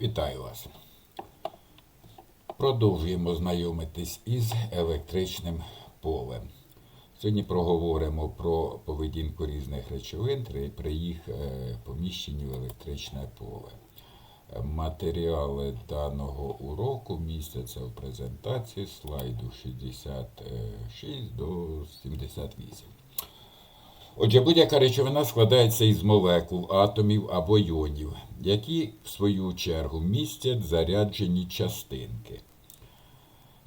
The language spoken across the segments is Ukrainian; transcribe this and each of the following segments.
Вітаю вас. Продовжуємо знайомитись із електричним полем. Сьогодні проговоримо про поведінку різних речовин при- їх е, поміщенні в електричне поле. Матеріали даного уроку містяться в презентації слайду 66 до 78. Отже, будь-яка речовина складається із молекул, атомів або іонів, які, в свою чергу, містять заряджені частинки.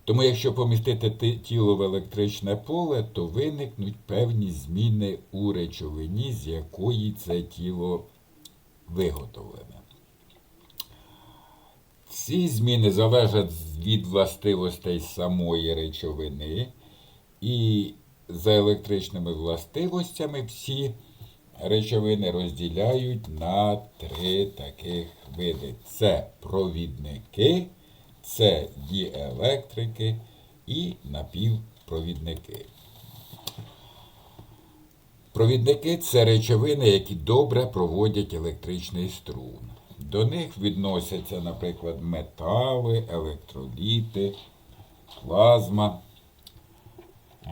Тому, якщо помістити тіло в електричне поле, то виникнуть певні зміни у речовині, з якої це тіло виготовлене. Ці зміни залежать від властивостей самої речовини, і за електричними властивостями всі речовини розділяють на три таких види: це провідники, це діелектрики і напівпровідники. Провідники це речовини, які добре проводять електричний струм. До них відносяться, наприклад, метали, електроліти, плазма.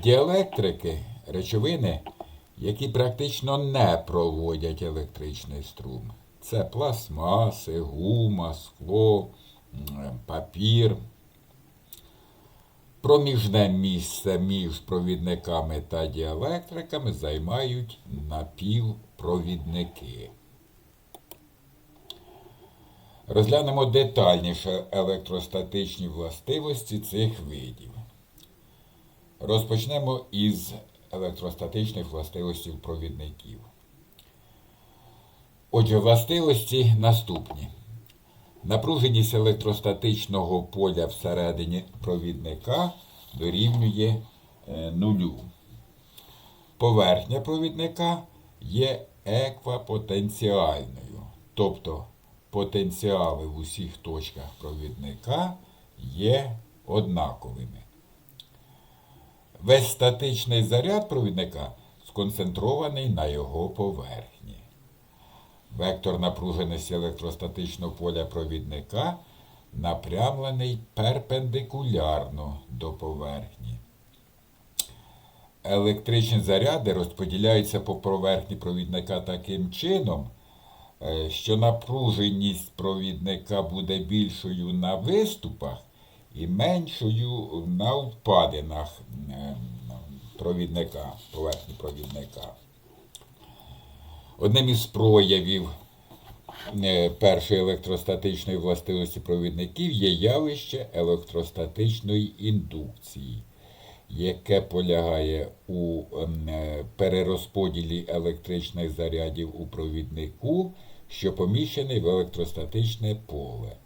Діелектрики речовини, які практично не проводять електричний струм. Це пластмаси, гума, скло, папір. Проміжне місце між провідниками та діелектриками займають напівпровідники. Розглянемо детальніше електростатичні властивості цих видів. Розпочнемо із електростатичних властивостей провідників. Отже, властивості наступні. Напруженість електростатичного поля всередині провідника дорівнює е, нулю. Поверхня провідника є еквапотенціальною, тобто потенціали в усіх точках провідника є однаковими. Весь статичний заряд провідника сконцентрований на його поверхні. Вектор напруженості електростатичного поля провідника напрямлений перпендикулярно до поверхні. Електричні заряди розподіляються по поверхні провідника таким чином, е, що напруженість провідника буде більшою на виступах і меншою на впадинах е, провідника, поверхні провідника. Одним із проявів е, першої електростатичної властивості провідників є явище електростатичної індукції, яке полягає у е, перерозподілі електричних зарядів у провіднику, що поміщений в електростатичне поле,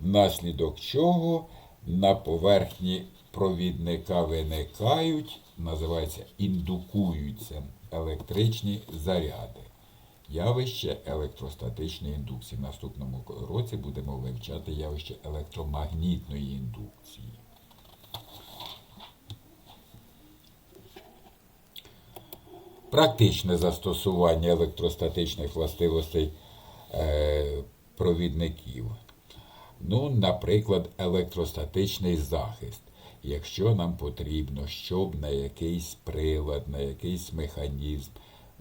внаслідок чого на поверхні провідника виникають, називається індукуються електричні заряди. Явище електростатичної індукції. В наступному році будемо вивчати явище електромагнітної індукції. Практичне застосування електростатичних властивостей е, провідників. Ну, наприклад, електростатичний захист. Якщо нам потрібно, щоб на якийсь прилад, на якийсь механізм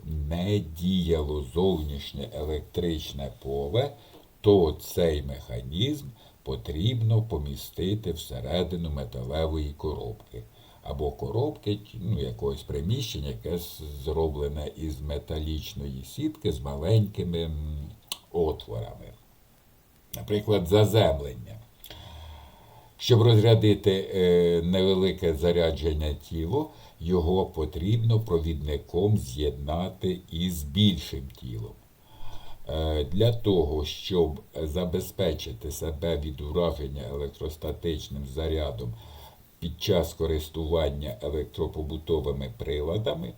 не діяло зовнішнє електричне поле, то цей механізм потрібно помістити всередину металевої коробки. Або коробки ну, якогось приміщення, яке зроблене із металічної сітки з маленькими отворами. Наприклад, заземлення. Щоб розрядити е, невелике зарядження тіло, його потрібно провідником з'єднати із більшим тілом. Е, Для того, щоб забезпечити себе від ураження електростатичним зарядом під час користування електропобутовими приладами,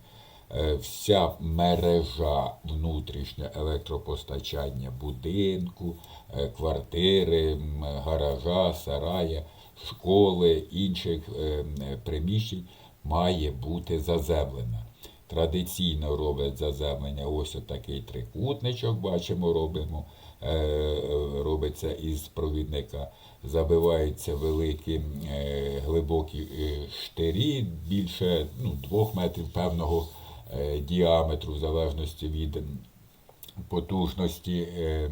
вся мережа внутрішнього електропостачання будинку, е, квартири, гаража, сарая, школи, інших е, приміщень має бути заземлена. Традиційно роблять заземлення ось отакий трикутничок, бачимо, робимо е, робиться із провідника. Забиваються великі е, глибокі е, штирі більше ну, 2 метрів певного е, діаметру, в залежності від потужності, е,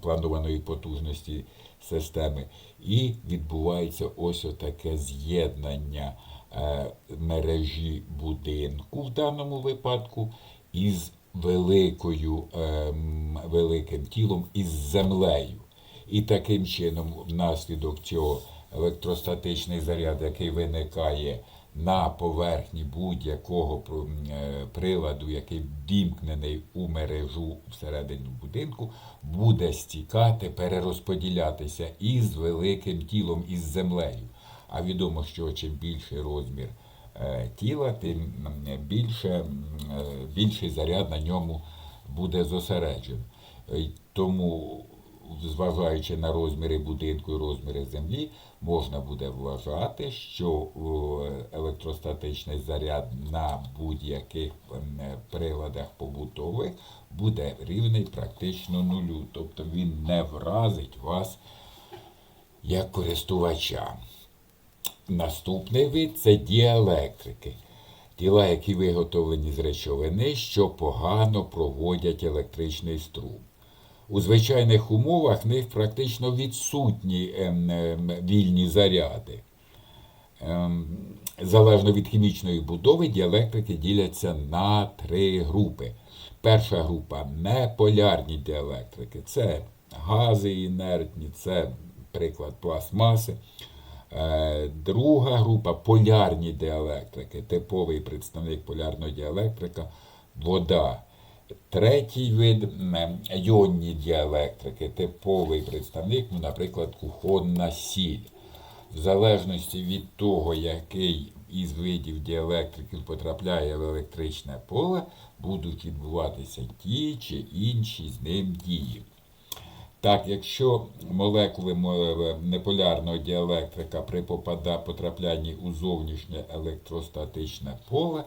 планованої потужності системи. І відбувається ось таке з'єднання е, мережі будинку в даному випадку із великою, е, великим тілом із землею. І таким чином, внаслідок цього електростатичний заряд, який виникає на поверхні будь-якого е, приладу, який вімкнений у мережу всередині будинку, буде стікати, перерозподілятися із великим тілом, із землею. А відомо, що чим більший розмір е, тіла, тим більше, е, більший заряд на ньому буде зосереджений. Тому зважаючи на розміри будинку і розміри землі, можна буде вважати, що електростатичний заряд на будь-яких приладах побутових буде рівний практично нулю. Тобто він не вразить вас як користувача. Наступний вид це діелектрики. Тіла, які виготовлені з речовини, що погано проводять електричний струм. У звичайних умовах в них практично відсутні ем, ем, вільні заряди. Ем, залежно від хімічної будови, діелектрики діляться на три групи. Перша група неполярні діелектрики. Це гази інертні, це приклад пластмаси. Е, Друга група полярні діелектрики. Типовий представник полярного діелектрика вода. Третій вид йонні діелектрики, типовий представник, ну, наприклад, кухонна сіль. В залежності від того, який із видів діелектриків потрапляє в електричне поле, будуть відбуватися ті чи інші з ним дії. Так, якщо молекули неполярного діелектрика при попада- потраплянні у зовнішнє електростатичне поле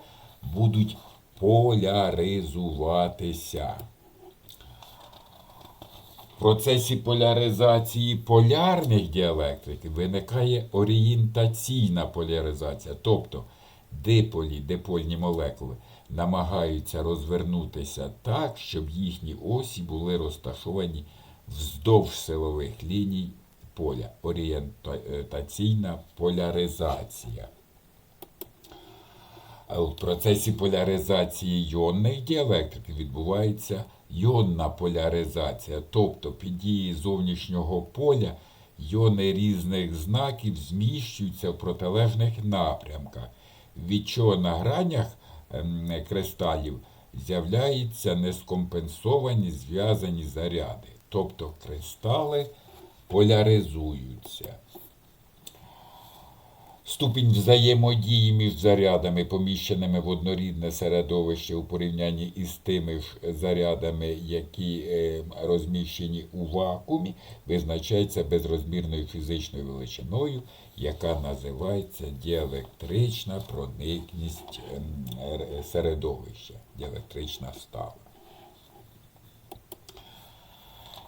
будуть поляризуватися. В процесі поляризації полярних діелектриків виникає орієнтаційна поляризація, тобто диполі, дипольні молекули намагаються розвернутися так, щоб їхні осі були розташовані вздовж силових ліній поля. Орієнтаційна поляризація. А В процесі поляризації йонних діелектриків відбувається йонна поляризація, тобто під дією зовнішнього поля йони різних знаків зміщуються в протилежних напрямках, від чого на гранях ем, кристалів з'являються нескомпенсовані зв'язані заряди, тобто кристали поляризуються. Ступінь взаємодії між зарядами, поміщеними в однорідне середовище у порівнянні із тими ж зарядами, які е, розміщені у вакуумі, визначається безрозмірною фізичною величиною, яка називається діелектрична проникність ем, середовища, діелектрична стала.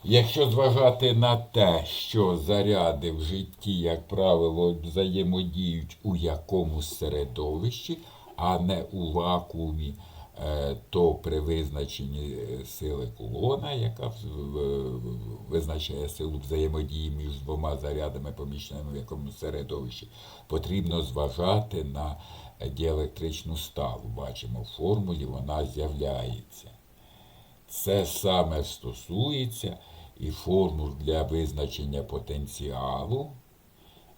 Якщо зважати на те, що заряди в житті, як правило, взаємодіють у якомусь середовищі, а не у вакуумі, е, то при визначенні е, сили кулона, яка визначає силу взаємодії між двома зарядами, поміщеними в якомусь середовищі, потрібно зважати на діелектричну сталу. Бачимо, в формулі вона з'являється. Це саме стосується і формул для визначення потенціалу,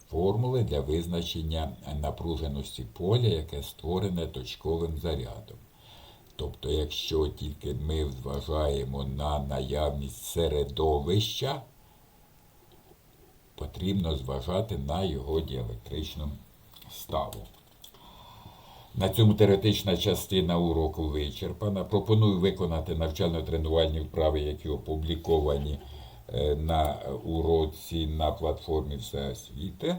формули для визначення напруженості поля, яке створене точковим зарядом. Тобто, якщо тільки ми зважаємо на наявність середовища, потрібно зважати на його діелектричну ставу. На цьому теоретична частина уроку вичерпана. Пропоную виконати навчально-тренувальні вправи, які опубліковані е, на уроці на платформі Всеосвіти.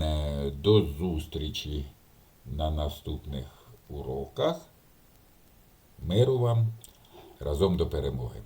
Е, До зустрічі на наступних уроках. Миру вам разом до перемоги!